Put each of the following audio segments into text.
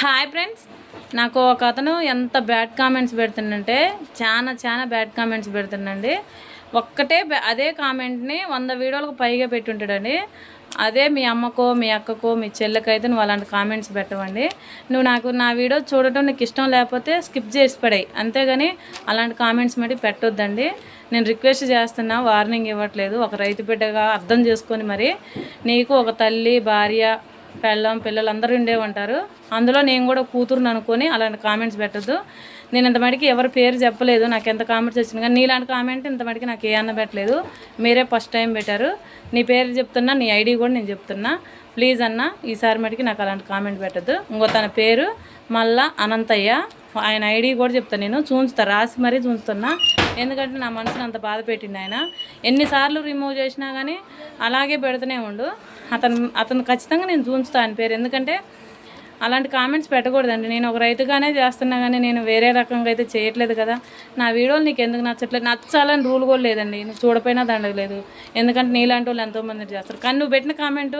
Hi friends నాకు ఒక అతను ఎంత బ్యాడ్ కామెంట్స్ పెడుతుండంటే చాలా చాలా బ్యాడ్ కామెంట్స్ పెడుతుండండి. ఒక్కటే అదే కామెంట్ని వంద వీడియోలకు పైగా పెట్టుంటాడండి. అదే మీ అమ్మకో మీ అక్కకో మీ చెల్లెకైతే నువ్వు అలాంటి కామెంట్స్ పెట్టవండి. నువ్వు నాకు నా వీడియో చూడటం నీకు ఇష్టం లేకపోతే స్కిప్ చేసి పడాయి. అంతేగాని అలాంటి కామెంట్స్ మట్టి పెట్టొద్దండి. నేను రిక్వెస్ట్ చేస్తున్నా వార్నింగ్ ఇవ్వట్లేదు. ఒక రైతు బిడ్డగా అర్థం చేసుకొని మరి నీకు ఒక తల్లి భార్య పెళ్ళం పిల్లలు అందరూ ఉండే ఉంటారు అందులో నేను కూడా కూతురుని అనుకొని అలాంటి కామెంట్స్ పెట్టద్దు. నేను ఇంతమటికి ఎవరి పేరు చెప్పలేదు నాకు ఎంత కామెంట్స్ వచ్చింది కానీ నీలాంటి కామెంట్ ఇంతమటికి నాకు ఏ అన్న పెట్టలేదు. మీరే ఫస్ట్ టైం పెట్టారు. నీ పేరు చెప్తున్నా నీ ఐడి కూడా నేను చెప్తున్నా. ప్లీజ్ అన్న ఈసారి మటుకి నాకు అలాంటి కామెంట్ పెట్టద్దు. ఇంకో తన పేరు మళ్ళా అనంతయ్య. ఆయన ఐడి కూడా చెప్తాను నేను. చూంచుతా రాసి మరీ చూస్తున్నా ఎందుకంటే నా మనసుని అంత బాధ పెట్టింది ఆయన. ఎన్నిసార్లు రిమూవ్ చేసినా కానీ అలాగే పెడుతూనే ఉండు. అతను అతను ఖచ్చితంగా నేను చూంచుతా ఆయన పేరు. ఎందుకంటే అలాంటి కామెంట్స్ పెట్టకూడదండి. నేను ఒక రైతుగానే చేస్తున్నా కానీ నేను వేరే రకంగా అయితే చేయట్లేదు కదా. నా వీడియోలు నీకు ఎందుకు నచ్చట్లేదు? నచ్చాలని రూల్ కూడా లేదండి. నువ్వు చూడపోయినా దండగలేదు ఎందుకంటే నీలాంటి వాళ్ళు ఎంతోమంది చేస్తారు. కానీ నువ్వు పెట్టిన కామెంటు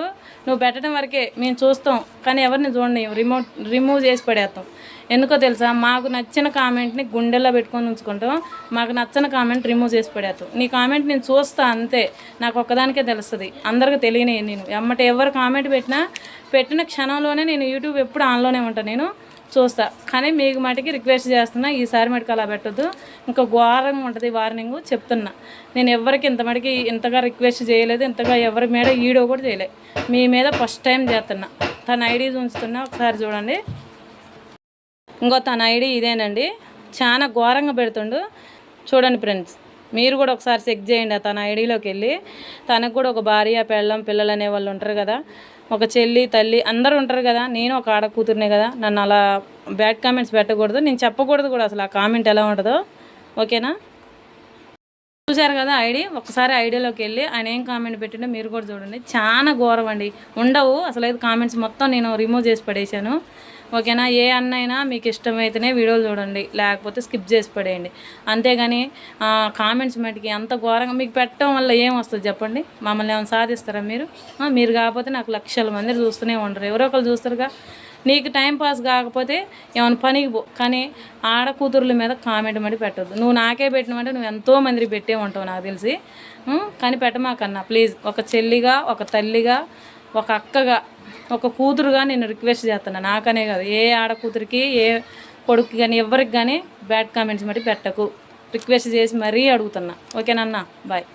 నువ్వు పెట్టడం వరకే మేము చూస్తాం. కానీ ఎవరిని చూడండి. రిమోట్ రిమూవ్ చేసి పడేస్తాం. ఎందుకో తెలుసా? మాకు నచ్చిన కామెంట్ని గుండెల్లో పెట్టుకొని ఉంచుకుంటాం. మాకు నచ్చని కామెంట్ రిమూవ్ చేసి పడేస్తాం. నీ కామెంట్ నేను చూస్తా అంతే. నాకు ఒక్కదానికే తెలుస్తుంది. అందరికీ తెలియని నేను. ఎమ్మట ఎవరు కామెంట్ పెట్టినా పెట్టిన క్షణంలోనే నేను యూట్యూబ్ ఎప్పుడు ఆన్లోనే ఉంటాను నేను. చూస్తా. కానీ మీకు మటుకి రిక్వెస్ట్ చేస్తున్నా ఈసారి మటుకు అలా పెట్టొద్దు. ఇంకా ఘోరంగా ఉంటుంది వార్నింగ్ చెప్తున్నా. నేను ఎవరికి ఇంత మటుకి ఇంతగా రిక్వెస్ట్ చేయలేదు ఇంతగా ఎవరి మీద ఈడో కూడా చేయలేదు మీ మీద ఫస్ట్ టైం చేస్తున్నా. తన ఐడీస్ ఉంచుతున్నా ఒకసారి చూడండి. ఇంకో తన ఐడి ఇదేనండి. చాలా ఘోరంగా పెడుతుండు. చూడండి ఫ్రెండ్స్ మీరు కూడా ఒకసారి చెక్ చేయండి తన ఐడిలోకి వెళ్ళి. తనకు కూడా ఒక భార్య పెళ్ళం పిల్లలు అనే వాళ్ళు ఉంటారు కదా. ఒక చెల్లి తల్లి అందరూ ఉంటారు కదా. నేను ఒక ఆడ కూతురునే కదా. నన్ను అలా బ్యాడ్ కామెంట్స్ పెట్టకూడదు. నేను చెప్పకూడదు కూడా అసలు ఆ కామెంట్ ఎలా ఉంటుందో. ఓకేనా? చూశారు కదా ఐడి? ఒకసారి ఐడియాలోకి వెళ్ళి ఆయన ఏం కామెంట్ పెట్టిండో మీరు కూడా చూడండి. చాలా ఘోరం అండి. ఉండవు. అసలు అయితే కామెంట్స్ మొత్తం నేను రిమూవ్ చేసి పడేశాను. ఓకేనా? ఏ అన్నైనా మీకు ఇష్టమైతేనే వీడియోలు చూడండి. లేకపోతే స్కిప్ చేసి పడేయండి. అంతేగాని కామెంట్స్ మటుకి అంత ఘోరంగా మీకు పెట్టడం వల్ల ఏం వస్తుంది చెప్పండి? మమ్మల్ని ఏమైనా సాధిస్తారా మీరు? మీరు కాకపోతే నాకు లక్షల మంది చూస్తూనే ఉండరు. ఎవరో ఒకరు చూస్తారుగా. నీకు టైం పాస్ కాకపోతే ఏమైనా పనికి పో. కానీ ఆడ కూతుర్ల మీద కామెంట్ మడి పెట్టద్దు. నువ్వు నాకే పెట్టినమంటే నువ్వు ఎంతో మందికి పెట్టే ఉంటావు నాకు తెలిసి. కానీ పెట్టమాకన్నా ప్లీజ్ ఒక చెల్లిగా ఒక తల్లిగా ఒక అక్కగా ఒక కూతురుగా నేను రిక్వెస్ట్ చేస్తున్నా. నాకనే కాదు. ఏ ఆడ కూతురికి ఏ కొడుకు కానీ ఎవరికి కానీ బ్యాడ్ కామెంట్స్ మట్టి పెట్టకు. రిక్వెస్ట్ చేసి మరీ అడుగుతున్నా. ఓకేనన్నా బాయ్